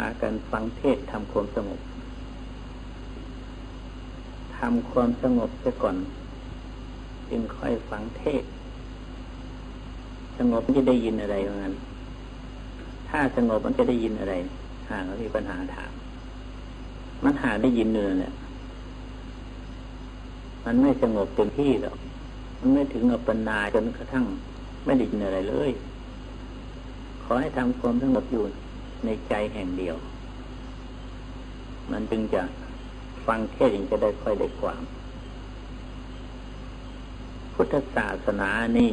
ากันฟังเทศทำความสงบทำความสงบไปก่อน จึงค่อยฟังเทศ สงบมันจะได้ยินอะไรอย่างนั้นถ้าสงบมันจะได้ยินอะไรหากมีปัญหาถาม มันหาได้ยินเนื้อเนี่ยมันไม่สงบเต็มที่หรอก มันไม่ถึงอัปปนาจนกระทั่งไม่ได้ยินอะไรเลย ขอให้ทำความสงบอยู่ ในใจแห่งเดียว มันจึงจะฟังเทศยังจะได้ค่อยได้ความ พุทธศาสนานี่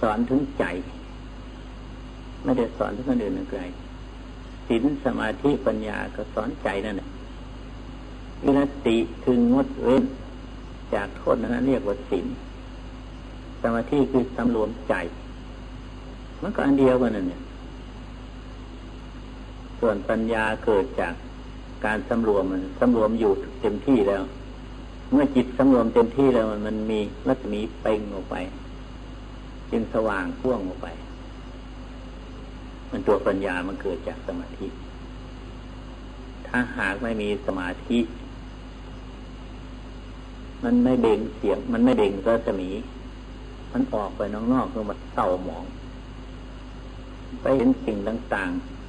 สอนถึงใจ ไม่ได้สอนถึงคนอื่นนั่นไกลศีลสมาธิปัญญาก็สอนใจนั่นแหละวิรติคืองดเว้น จากโทษนั้นเรียกว่าศีลสมาธิคือสำรวมใจ มันก็อันเดียวกันนั่นเนี่ย ส่วนปัญญาเกิดจากการสำรวมมันสำรวมอยู่เต็มที่แล้ว เมื่อจิตสำรวมเต็มที่แล้วมันมีรัศมีเป่งออกไป จึงสว่างพ่วงออกไป มันตัวปัญญามันเกิดจากสมาธิ ถ้าหากไม่มีสมาธิ มันไม่เบ่งเสียง มันไม่เบ่งรัศมี มันออกไปนอกๆคือมันเศร้าหมอง ไปเห็นสิ่งต่างๆ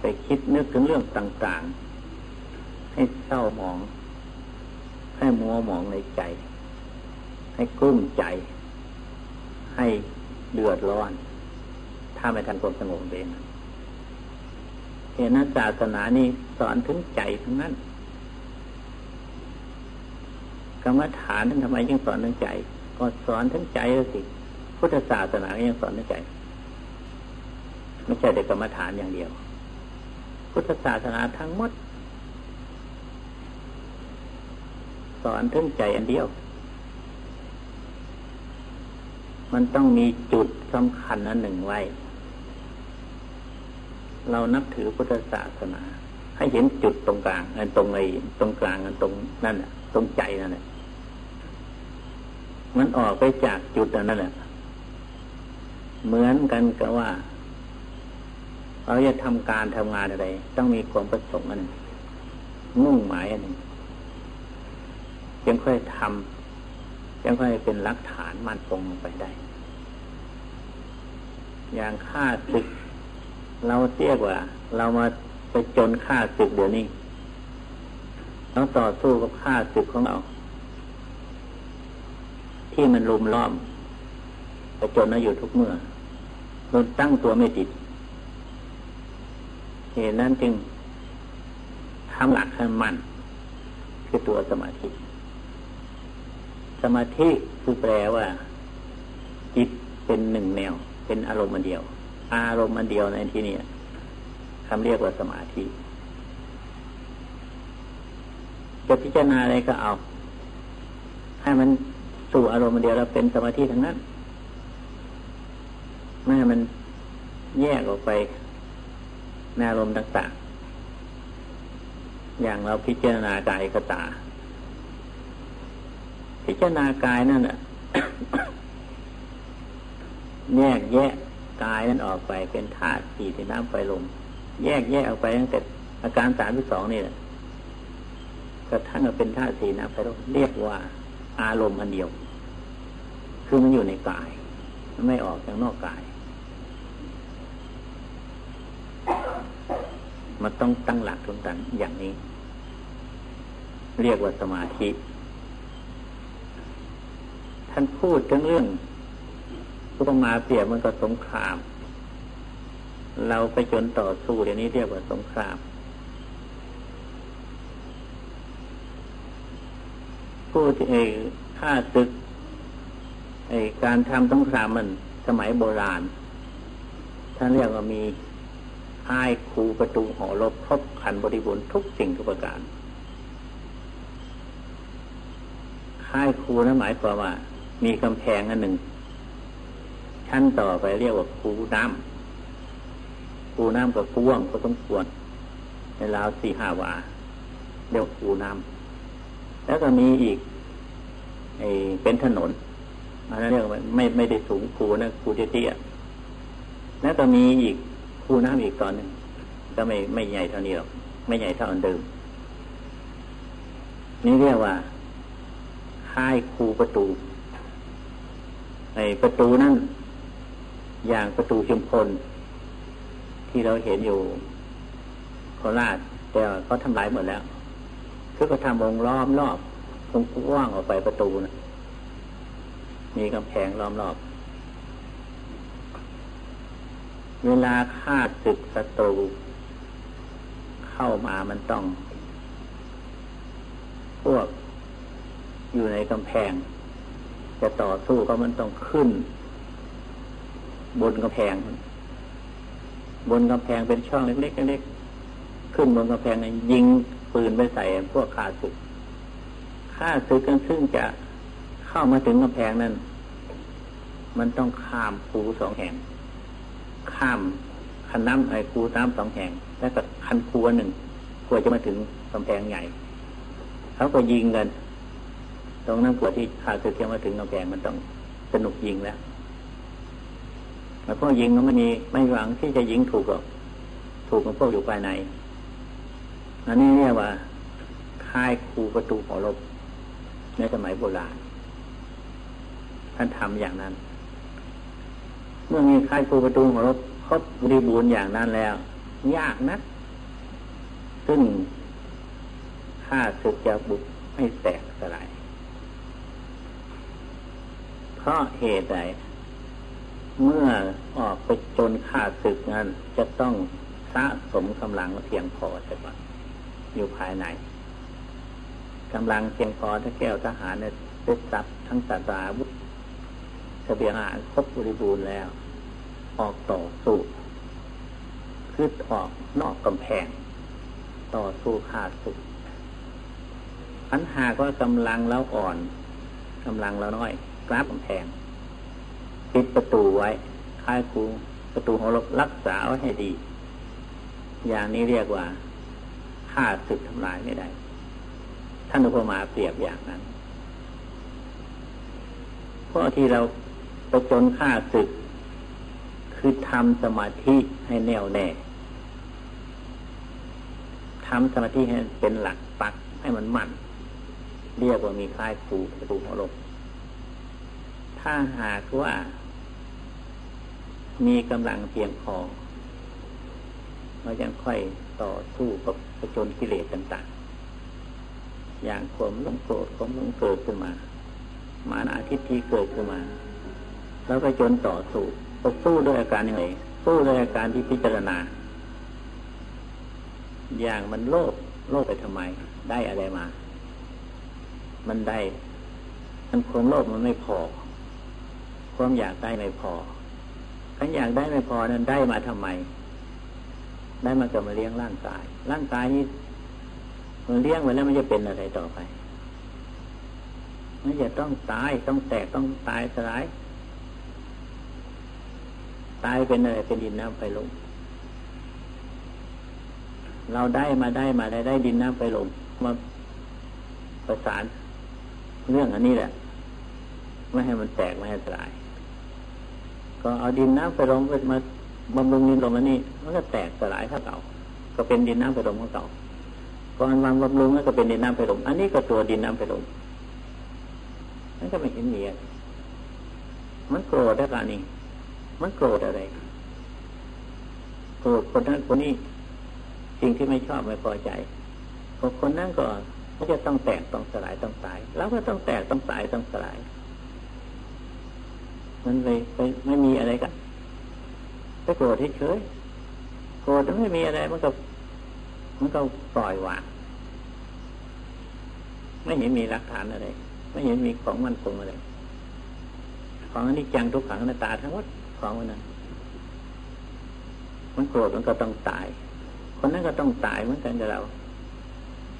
ไปคิดนึกถึงเรื่องต่างๆ ให้เศร้าหมอง ให้มัวหมองในใจ ให้กุ้มใจ ให้เดือดร้อน ถ้าไม่ทันความสงบเองเห็นนศาสนานี่สอนถึงใจทั้งนั้นกรรมฐานท่านทำไมยังสอนถึงใจ ก็สอนทั้งใจสิพุทธศาสนายังสอนทั้งใจ ไม่ใช่แต่กรรมฐานอย่างเดียว พุทธศาสนาทั้งหมด สอนถึงใจอันเดียว มันต้องมีจุดสำคัญอันหนึ่งไว้ เรานับถือพุทธศาสนา ให้เห็นจุดตรงกลางอันตรงไอ้ตรงกลางอันตรงนั่นแหละตรงใจนั่นแหละมันออกไปจากจุดนั้นแหละเหมือนกันกับว่า เราจะทำการทำงานอะไร ต้องมีความประสงค์อันหนึ่งมุ่งหมายอันหนึ่งยังค่อยทำยังค่อยเป็นหลักฐานมั่นคงลงไปได้ อย่างฆ่าศึก เราเรียกว่า เรามาไปจนฆ่าศึกเดี๋ยวนี้ต้องต่อสู้กับฆ่าศึกของเรา ที่มันรุมล้อมไปจนเราอยู่ทุกเมื่อเราตั้งตัวไม่ติด เหตุนั้นจึงทำหลักให้มันคือตัวสมาธิ สมาธิคือแปลว่า จิตเป็นหนึ่งแนว เป็นอารมณ์อันเดียว อารมณ์อันเดียวในที่นี้คำเรียกว่าสมาธิจะพิจารณาอะไรก็เอา ให้มันสู่อารมณ์เดียวแล้วเป็นสมาธิทั้งนั้นไม่ให้มันแยกออกไป ในอารมณ์ต่างๆ อย่างเราพิจารณากายก็ตา พิจารณากายนั่นแหละแยกแยะกายนั้นออกไปเป็นธาตุสี่ที่น้ำไฟลมแยกแยะออกไปตั้งแต่อาการสามที่สองนี่แหละกระทั่งเป็นธาตุสี่น้ำไฟลมเรียกว่าอารมณ์อันเดียว คือมันอยู่ในกาย ไม่ออกจากนอกกาย มันต้องตั้งหลักตรงกันอย่างนี้ เรียกว่าสมาธิ ท่านพูดถึงเรื่องอุปมาเปรียบมันก็สงคราม เราไปจนต่อสู้เดี๋ยวนี้เรียกว่าสงครามพูดไอ้ฆ่าศึกไอ้การทำสงครามมันสมัยโบราณ ท่านเรียกว่ามี ค่ายคูประตูหอรบครบขันบริบูรณ์ทุกสิ่งทุกประการค่ายคูนั้นหมายความว่า มีกำแพงอันหนึ่ง ชั้นต่อไปเรียกว่าคูน้ำคูน้ำกับคูว่งก็ต้องควรในราวสี่ห้าวาเรียกคูน้ำแล้วก็มีอีกอเป็นถนนอันนั้นเรียกว่าไม่ไม่ได้สูงคูนะคูเตี้ยแล้วก็มีอีก คูน้ำอีกตอนหนึ่งก็ไม่ไม่ใหญ่เท่านี้หรอกไม่ใหญ่เท่าอันเดิม นี่เรียกว่าค่ายคูประตูไอประตูนั่นอย่างประตูชุมพลที่เราเห็นอยู่โคราชแต่เขาทำลายหมดแล้วคือก็ทำวงล้อมรอบวงกว้างออกไปประตูนะมีกำแพงล้อมรอบ เวลาฆ่าศึกศัตรูเข้ามามันต้อง พวกอยู่ในกำแพง จะต่อสู้ก็มันต้องขึ้น บนกำแพง บนกำแพงเป็นช่องเล็กๆเล็กๆขึ้นบนกำแพงนั้นยิงปืนไปใส่พวกข้าศึกข้าศึกกันซึ่งจะเข้ามาถึงกำแพงนั้น มันต้องข้ามภูสองแห่ง ข้ามคันน้ำไอ้คูน้ำสองแห่ง แล้วก็คันคูหนึ่งกว่าจะมาถึงกำแพงใหญ่เขาก็ยิงกัน ตรงนั้นกว่าที่ข้าศึกจะมาถึงกำแพงมันต้องสนุกยิงแล้วแต่พวกยิงก็ไม่มีไม่หวังที่จะยิงถูกหรอกถูกกับพวกอยู่ภายในอันนี้เรียกว่าค่ายคูประตูหอรบในสมัยโบราณท่านทำอย่างนั้น เมื่อมีใค่ายคูประตูหอรบครบบริบูรณ์อย่างนั้นแล้ว ยากนะซึ่งข้าศึกจะบุกให้แตกสลายเพราะเหตุใดเมื่อออกไปจนข้าศึกนั้นจะต้องสะสมกำลังเพียงพอใช่ปะอยู่ภายในกำลังเพียงพอถ้าแก้วทหารเนี่ยเซ็ตซับทั้งสาตราวุธเสบียงอาหารครบบริบูรณ์แล้ว ออกต่อสู้คือออกนอกกำแพง ต่อสู้ขาดสุดอันหากว่ากำลังแล้วอ่อนกำลังแล้วน้อยกราบกำแพงปิดประตูไว้ค่ายคูประตูของเรารักษาไว้ให้ดี อย่างนี้เรียกว่าฆ่าศึกทำลายไม่ได้ ท่านอุปมาเปรียบอย่างนั้นเพราะที่เราไปจนฆ่าศึก คือทำสมาธิให้แน่วแน่ทำสมาธิให้เป็นหลักปักให้มันมั่น เรียกว่ามีค่ายคูประตูหัวลมถ้าหากว่ามีกำลังเพียงพอเรายังค่อยต่อสู้กับประจนกิเลสต่างๆ อย่างความหลงโกรธความหลงเกิดขึ้นมา มานาทิฏฐิเกิดขึ้นมา แล้วไปจนต่อสู้ ก็สู้ด้วยอาการยังไงสู้ด้วยอาการที่พิจารณา อย่างมันโลภโลภไปทำไม ได้อะไรมา มันได้ มันความโลภมันไม่พอ ความอยากได้ไม่พอขันอยากได้ไม่พอนั้นได้มาทำไม ได้มาเกิดมาเลี้ยงร่างกาย ร่างกายนี้มันเลี้ยงไว้แล้วมันจะเป็นอะไรต่อไปมันจะต้องตายต้องแตกต้องตายสลาย ตายเป็นอะไรเป็นดินน้ำไฟลมเราได้มาได้มาได้ได้ดินน้ำไฟลมมาประสานเรื่องอันนี้แหละ ไม่ให้มันแตกไม่ให้สลาย ก็เอาดินน้ำไฟลมมาบำรุงดินลมอันนี้ มันก็แตกสลายเท่าเก่าก็เป็นดินน้ำไฟลมของเก่าก่อนวางบำรุงก็เป็นดินน้ำไฟลมอันนี้ก็ตัวดินน้ำไฟลมนั่นก็ไม่เห็นมีอะไรมันโกรธได้ป่ะนี่ มันโกรธอะไรโกรธคนนั้นคนนี้สิ่งที่ไม่ชอบไม่พอใจคนนั้นก็มันจะต้องแตกต้องสลายต้องตายแล้วก็ต้องแตกต้องตายต้องสลายมันไปไปไม่มีอะไรกันไปโกรธเฉยโกรธไม่มีอะไรมันก็มันก็ปล่อยวางไม่เห็นมีหลักฐานอะไร ไม่เห็นมีของมันคงอะไรของอนนี้จังทุกขังหน้าตาทั้งหมด ของมันนั้นมันโกรธมันก็ต้องตาย คนนั้นก็ต้องตายเหมือนกันกับเรา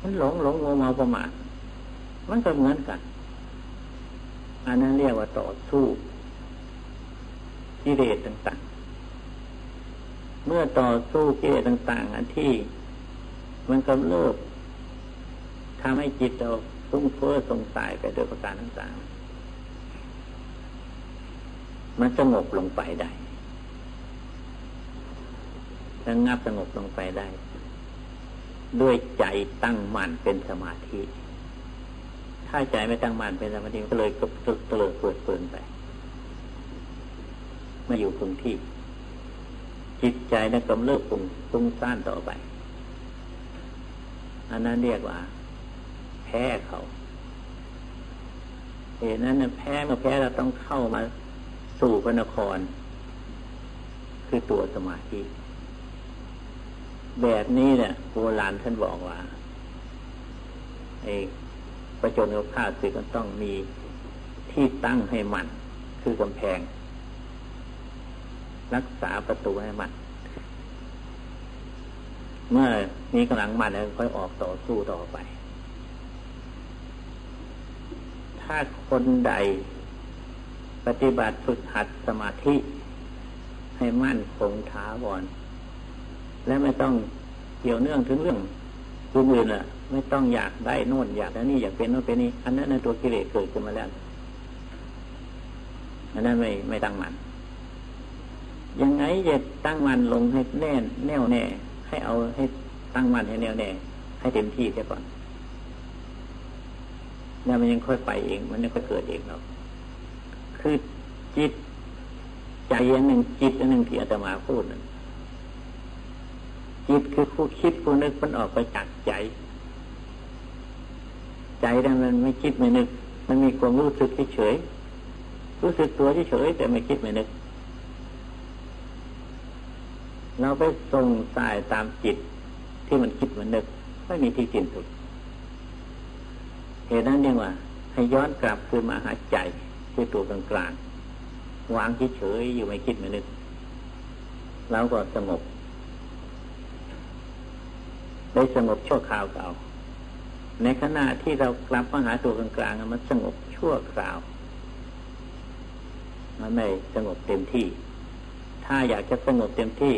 มันหลงหลงโมเมาประมาทมันก็เหมือนกัน อันนั้นเรียกว่าต่อสู้กิเลสต่าง ๆ เมื่อต่อสู้กิเลสต่าง ๆ อันที่ มันกำเริบทำให้จิตเราฟุ้งเฟ้อสงสัยไปโดยประการต่าง ๆ มันสงบลงไปได้แต่ระงับสงบลงไปได้ ด้วยใจตั้งมั่นเป็นสมาธิ ถ้าใจไม่ตั้งมั่นเป็นสมาธิก็เลยกตึกเตลิดเปิดเปินไปมาอยู่คงที่ จิตใจนั้นกำเริบปุงปุงซ่านต่อไป อันนั้นเรียกว่า แพ้เขาเหตุนั้นแพ้เมื่อแพ้เราต้องเข้ามา สู่พระนคร คือตัวสมาธิ แบบนี้เนี่ยโบราณท่านบอกว่าไอ้ประจนกับข้าศึกก็ต้องมีที่ตั้งให้มัน คือกำแพง รักษาประตูให้มันเมื่อมีกำลังมันแล้วค่อยออกต่อสู้ต่อไป ถ้าคนใด ปฏิบัติฝึกหัดสมาธิ ให้มั่นคงท้าวร และไม่ต้องเกี่ยวเนื่องถึงเรื่องอื่นๆล่ะ ไม่ต้องอยากได้โน่นอยากได้นี่อยากเป็นโน่นเป็นนี่อันนั้นในตัวกิเลสเกิดขึ้นมาแล้วอันนั้นไม่ไม่ตั้งมันยังไงจะตั้งมันลงให้แน่นแน่วแน่ ให้เอาให้ตั้งมันให้แน่วแน่ ให้เต็มที่แค่ก่อนแล้วมันยังค่อยไปเอง มันยังค่อยเกิดเองเนาะ คือจิต ใจอันหนึ่งจิตอันหนึ่งที่อาตมาพูดนั่นจิตคือผู้คิดผู้นึกมันออกไปจากใจ ใจนั้นมันไม่คิดไม่นึก มันมีความรู้สึกเฉยรู้สึกตัวเฉยแต่ไม่คิดไม่นึก เราไปส่งสายตามจิตที่มันคิดมันนึก ไม่มีที่สิ้นสุดเหตุนั้นเรียกว่า ให้ย้อนกลับคืนมาหาใจ คือตัวกลางกลางวางเฉยอยู่ไม่คิดไม่นึกแล้วก็สงบได้สงบชั่วคราวเก่าในขณะที่เรากลับมาหาตัวกลางกลางมันสงบชั่วคราว มันไม่สงบเต็มที่ ถ้าอยากจะสงบเต็มที่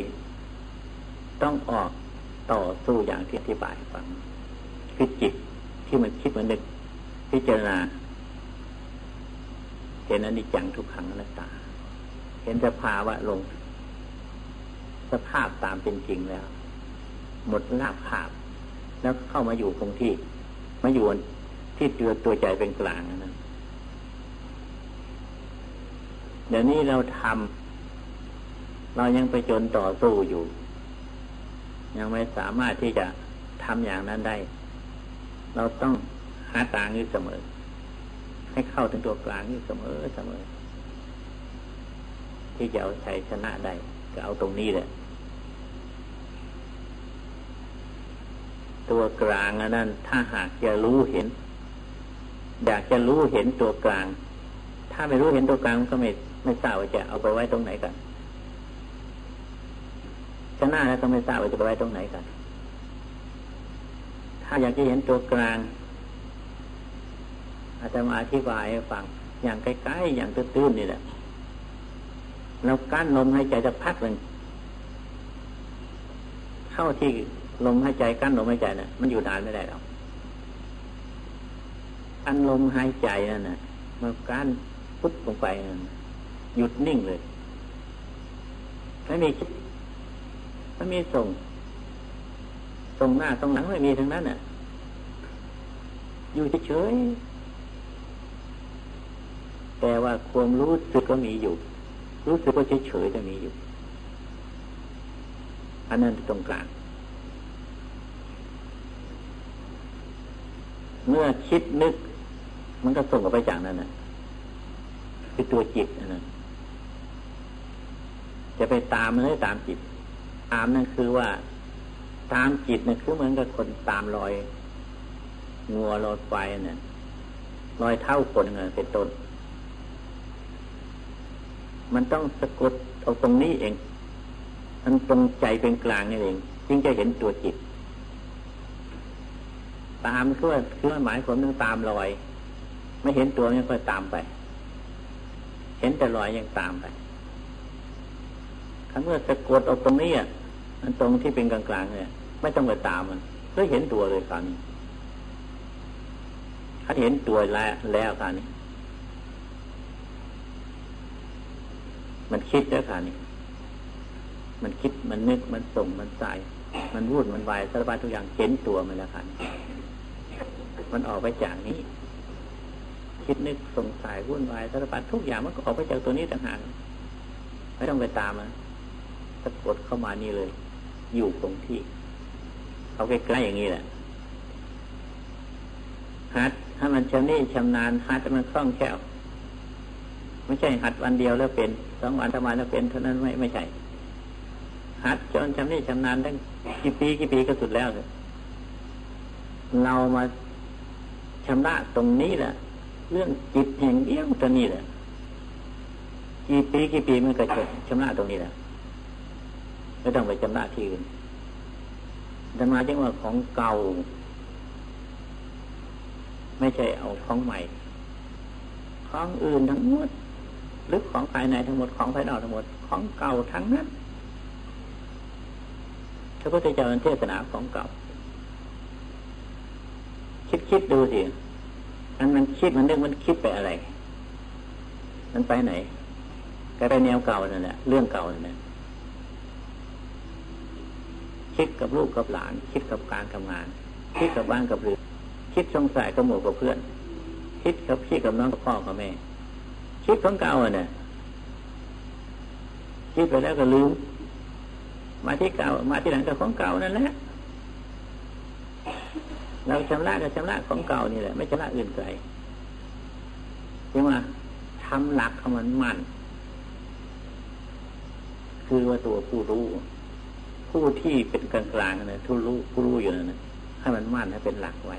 ต้องออกต่อสู้อย่างที่อธิบายฟังคือจิตที่มันคิดมันนึกพิจารณา ห็นอนิจจังทุกขังอนัตตา เห็นสภาวะลง สภาพตามเป็นจริงแล้ว หมดลาภภาพ แล้วเข้ามาอยู่คงที่ มาอยู่ที่ตัวตัวใจเป็นกลางนั้นเดี๋ยวนี้เราทำเรายังไปจนต่อสู้อยู่ ยังไม่สามารถที่จะทำอย่างนั้นได้ เราต้องหาทางอยู่เสมอ ให้เข้าถึงตัวกลางนี่เสมอเสมอ ที่จะเอาชัยชนะได้ก็เอาตรงนี้แหละตัวกลางอันนั้น ถ้าหากจะรู้เห็น อยากจะรู้เห็นตัวกลาง ถ้าไม่รู้เห็นตัวกลางก็ไม่ไม่ทราบว่าจะเอาไปไว้ตรงไหนกันชนะแล้วก็ไม่ทราบว่าจะไปไว้ตรงไหนกัน ถ้าอยากจะเห็นตัวกลาง อาจจะมาอธิบายให้ฟัง อย่างใกล้ๆอย่างตื้นๆนี่แหละเรากั้นลมหายใจจะพักหนึ่งเข้าที่ลมหายใจกั้นลมหายใจนะ่ะ มันอยู่นานไม่ได้หรอกอันลมหายใจนั่นนะมันกั้นปุ๊บลงไปหยุดนิ่งเลยไม่มีคิดไม่มีส่ง ส่งหน้าตรงหลังไม่มีทั้งนั้นน่ะ อยู่เฉย แต่ว่าความรู้สึกก็มีอยู่ รู้สึกว่าเฉยๆจะมีอยู่ อันนั้นตรงกลางเมื่อคิดนึก มันก็ส่งออกไปจากนั้นนะคือตัวจิตนะจะไปตามมันได้ตามจิต ตามนั่นคือว่า ตามจิตนะคือเหมือนกับคนตามรอยงัวรอยไฟนี่ยรอยเท่าคนเงินเป็นต้น มันต้องสะกดเอาตรงนี้เอง มันตรงใจเป็นกลางนี่เอง จึงจะเห็นตัวจิต ตามเคือว่าคือหมายความต้องตามรอย ไม่เห็นตัวนี่ก็ตามไป เห็นแต่รอยยังตามไปครั้งเมื่อสะกดเอาตรงนี้อะมันตรงที่เป็นกลางๆเนี่ยไม่ต้องไปตามมันก็เห็นตัวเลยคราวนี้ถ้าเห็นตัวแล้วแล้วคราวนี้ มันคิดแล้วค่ะนี่ มันคิดมันนึกมันส่งมันใส่มันวุ่นมันวายสารพัดทุกอย่างเห็นตัวมันแล้วครับมันออกไปจากนี้ คิดนึกสงสัยวุ่นวายสารพัดทุกอย่างมันก็ออกไปจากตัวนี้ต่างหากไม่ต้องไปตามมันสะกดเข้ามานี่เลย อยู่ตรงที่เอาใกล้ๆอย่างนี้แหละฮัดถ้ามันชำนี่ชำนาญฮัดมันคล่องแคล่ว ไม่ใช่หัดวันเดียวแล้วเป็นสองวันทำมาแล้วเป็นเท่านั้นไม่ไม่ใช่ หัดจนชำนี่ชำนาญตั้งกี่ปีกี่ปีก็สุดแล้วเลยเรามาชำระตรงนี้แหละเรื่องจิตแห่งเดียวตัวนี้แหละกี่ปีกี่ปีมันก็จะชำระตรงนี้แหละไม่ต้องไปชำระที่อื่นแต่มาจังว่าของเก่า ไม่ใช่เอาของใหม่ของอื่นทั้งหมด หรือของภายในทั้งหมดของภายนอกทั้งหมดของเก่าทั้งนั้นพระพุทธเจ้าเทศนาของเก่า คิดคิดดูสิอันมันคิดมันเรื่องมันคิดไปอะไร มันไปไหน ก็ไปแนวเก่านั่นแหละเรื่องเก่านั่นแหละคิดกับลูกกับหลาน คิดกับการทำงาน คิดกับบ้านกับเรือคิดสงสัยกับหมู่กับเพื่อน คิดกับพี่กับน้องกับพ่อกับแม่ คิดของเก่าเนี่ยคิดไปแล้วก็ลืมมาที่เก่า มาที่หลังกับของเก่านั่นแหละเราชำระก็ชำระของเก่านี่แหละไม่ชำระอื่นไกลใช่ไหมทำหลักของมันมั่นคือว่าตัวผู้รู้ ผู้ที่เป็นกลางกลางนะทุรู้ผู้รู้อยู่นั่นนะให้มันมั่นให้เป็นหลักไว้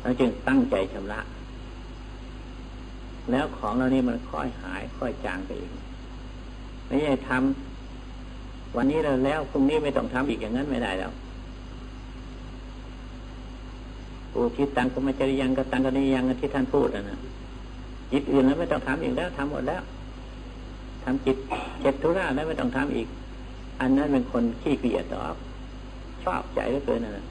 แล้วจึงตั้งใจชำระ แล้วของเรานี่มันค่อยหายค่อยจางไปเองไม่ใช่ทำวันนี้เราแล้วพรุ่งนี้ไม่ต้องทำอีกอย่างนั้นไม่ได้แล้วโอ้คิดตังก็ไม่จริยังก็ตังก็นี่ยังที่ท่านพูดนะจิตอื่นแล้วไม่ต้องทำอีกแล้วทำหมดแล้วทำจิตเจ็ดทุระแล้วไม่ต้องทำอีก อันนั้นเป็นคนขี้เกียจตอบชอบใจเหลือเกินนะ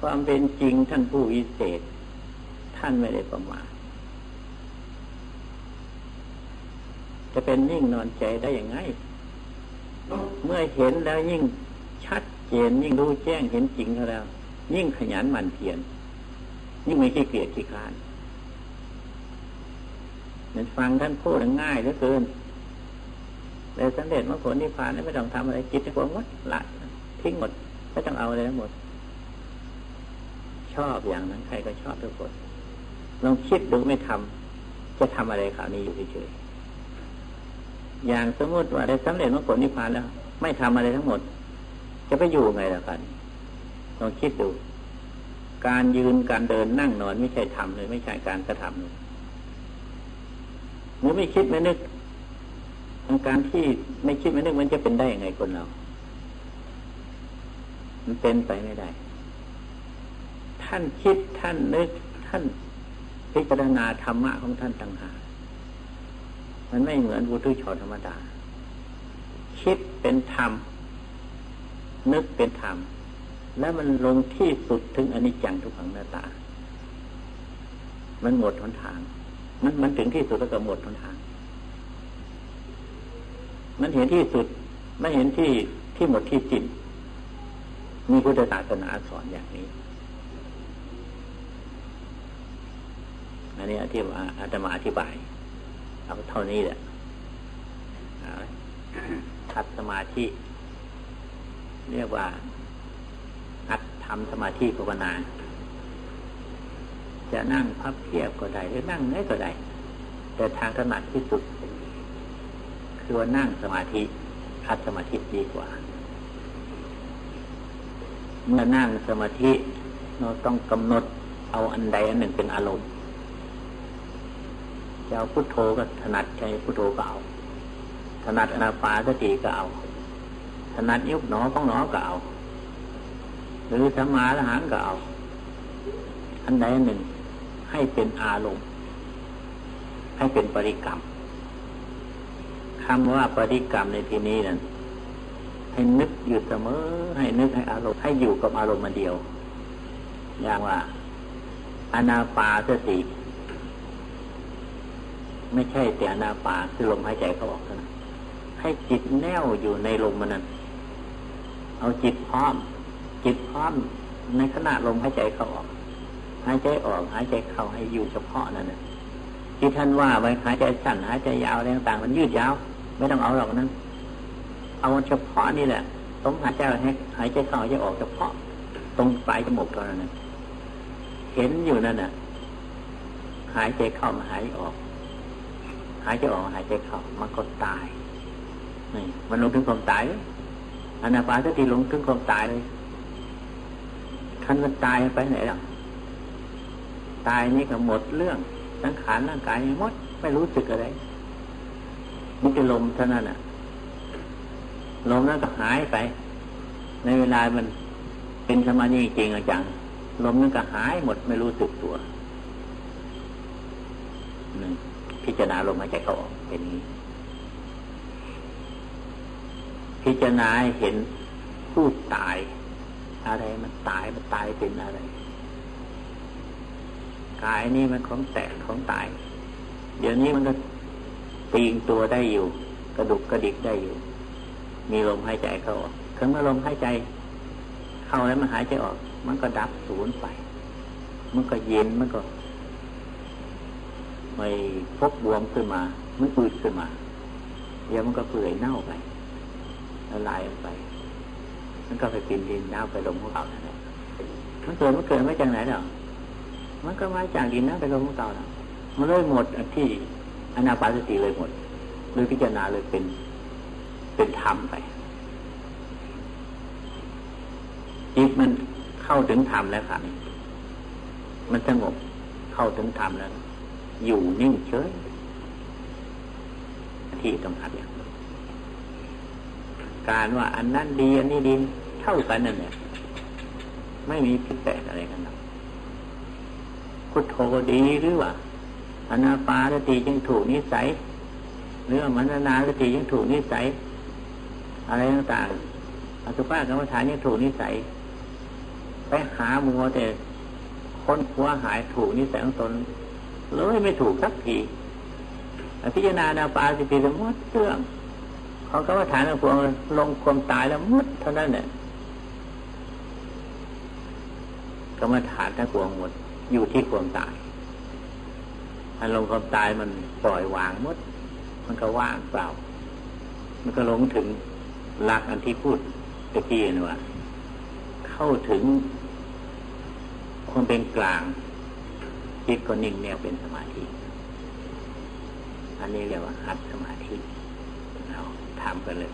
ความเป็นจริงท่านผู้วิเศษ ท่านไม่ได้ประมาทจะเป็นยิ่งนอนใจได้อย่างไง เมื่อเห็นแล้วยิ่งชัดเจนยิ่งรู้แจ้งเห็นจริงแล้ว ยิ่งขยันหมั่นเพียรยิ่งไม่ขี้เกียจขี้คานเห็นฟังท่านพูดง่ายเหลือเกินเลยสำเร็จมรรคผลนิพพานไม่ต้องทำอะไรจิตจะกวงดละทิ้งหมดไม่ต้องเอาอะไรทั้งหมด ชอบอย่างนั้นใครก็ชอบทุกคน ลองคิดดูไม่ทำจะทำอะไรคราวนี้อยู่เฉยอย่างสมมติว่าได้สำเร็จมรรคผลนิพพานแล้ว ไม่ทำอะไรทั้งหมด จะไปอยู่ไงล่ะกันลองคิดดู การยืนการเดินนั่งนอนไม่ใช่ทำเลย ไม่ใช่การกระทำเลยเมื่อไม่คิดไม่นึกการที่ไม่คิดไม่นึกมันจะเป็นได้ยังไงคนเรา มันเป็นไปไม่ได้ ท่านคิดท่านนึก ท่าน พิจารณาธรรมะของท่านต่างหากมันไม่เหมือนบุตุชนธรรมดา คิดเป็นธรรม นึกเป็นธรรม แล้วมันลงที่สุดถึงอนิจจังทุกขังหน้าตา มันหมดทนทาง มันมันถึงที่สุดแล้วก็หมดทนทาง มันเห็นที่สุด ไม่เห็นที่ที่หมดที่จิตมีพุทธศาสนาสอนอย่างนี้ อันนี้ที่อาตมาอธิบายเอาเท่านี้แหละทัดสมาธิ เรียกว่าอัดทำสมาธิภาวนา จะนั่งพับเพียบก็ได้หรือนั่งไหนก็ได้ แต่ทางถนัดที่สุด คือว่านั่งสมาธิคัดสมาธิดีกว่า เมื่อนั่งสมาธิเราต้องกำหนดเอาอันใดอันหนึ่งเป็นอารมณ์ จะเอาพุทโธก็ถนัดใจพุทโธก็เอาถนัดอนาปาสติก็เอาถนัดยุบหนอป้องหนอก็เอาหรือสมาละหังก็เอาอันใดหนึ่งให้เป็นอารมณ์ ให้เป็นปริกรรมคำว่าปริกรรมในที่นี้นั้นให้นึกอยู่เสมอ ให้นึกให้อารมณ์ให้อยู่กับอารมณ์มาเดียว อย่างว่าอนาปาสติ ไม่ใช่แต่อนาปาคือลมหายใจเขาออกเท่านั้นให้จิตแน่วอยู่ในลมมันนั้นเอาจิตพร้อม จิตพร้อมในขณะลมหายใจเข้าออกหายใจออกหายใจเข้าให้อยู่เฉพาะนั่นนะที่ท่านว่าไว้หายใจสั้นหายใจยาวอะไรต่างๆมันยืดยาว ไม่ต้องเอาหรอกนั้น เอาเฉพาะนี่แหละลมหายใจให้หายใจเข้าหายใจออกเฉพาะ ตรงปลายจมูกเท่านั้นเห็นอยู่นั่นน่ะ หายใจเข้ามาหายออก หายใจออกหายใจเข้ามันก็ตายนี่มันลงถึงความตายเลยอนาปานสติลงถึงความตายเลยคันมันตายไปไหนล่ะตายนี่ก็หมดเรื่องสังขารร่างกายหมดไม่รู้สึกอะไรมันจะลมเท่านั้นอะลมนั้นก็หายไป ในเวลามันเป็นสมาธิจริงจังลมนั้นก็หายหมดไม่รู้สึกตัว พิจารณาลมหายใจเข้าออกเป็นนี้ พิจารณาเห็นผู้ตาย อะไรมันตายมันตายเป็นอะไรกายนี่มันของแตกของตาย เดี๋ยวนี้มันก็ตีงตัวได้อยู่ กระดุกกระดิกได้อยู่ มีลมหายใจเข้าออกถึงเมื่อลมหายใจ เข้าแล้วมันหายใจออก มันก็ดับศูนย์ไป มันก็เย็นมันก็ ไม่พบบวมขึ้นมา มันอืดขึ้นมา เดี๋ยวมันก็เปื่อยเน่าไปละลายไป มันก็ไปกินดินน้ำไปลงของเก่านั่นแหละมันเกิดมันเกิดมาจากไหนหรอมันก็มาจากดินน้ำไปลงของเก่าแล้วมันเลยหมดที่อนาปานสติเลยหมดโดยพิจารณาเลยเป็นเป็นธรรมไปจิตมันเข้าถึงธรรมแล้วครับมันสงบเข้าถึงธรรมแล้ว อยู่นิ่งเฉยที่ต้องหัดอย่างการว่าอันนั้นดีอันนี้ดีเท่ากันนั่นเนี่ยไม่มีผิดแปลกอะไรกันหรอกพุทโธดีหรือว่าอนาปาสติยังถูกนิสัยหรือมันานาสติยังถูกนิสัย อะไรต่างๆอสุภะกรรมฐานยังถูกนิสัย ไปหามัวแต่ค้นคว้าหายถูกนิสัยของตน เลยไม่ถูกสักทีพิจารณานาปาสติสมมติเรื่องเขาก็ว่าฐานพวงลงความตายแล้วมุดเท่านั้นเนี่ยกรรมฐานทั้งพวงหมดอยู่ที่ความตายอันลงความตายมันปล่อยวางหมด มันก็ว่างเปล่า มันก็ลงถึงหลักอันที่พูดตะกี้นี่ว่า เข้าถึงความเป็นกลาง จิตก็นิ่งแนวเป็นสมาธิ อันนี้เรียกว่าหัดสมาธิเราทำกันเลย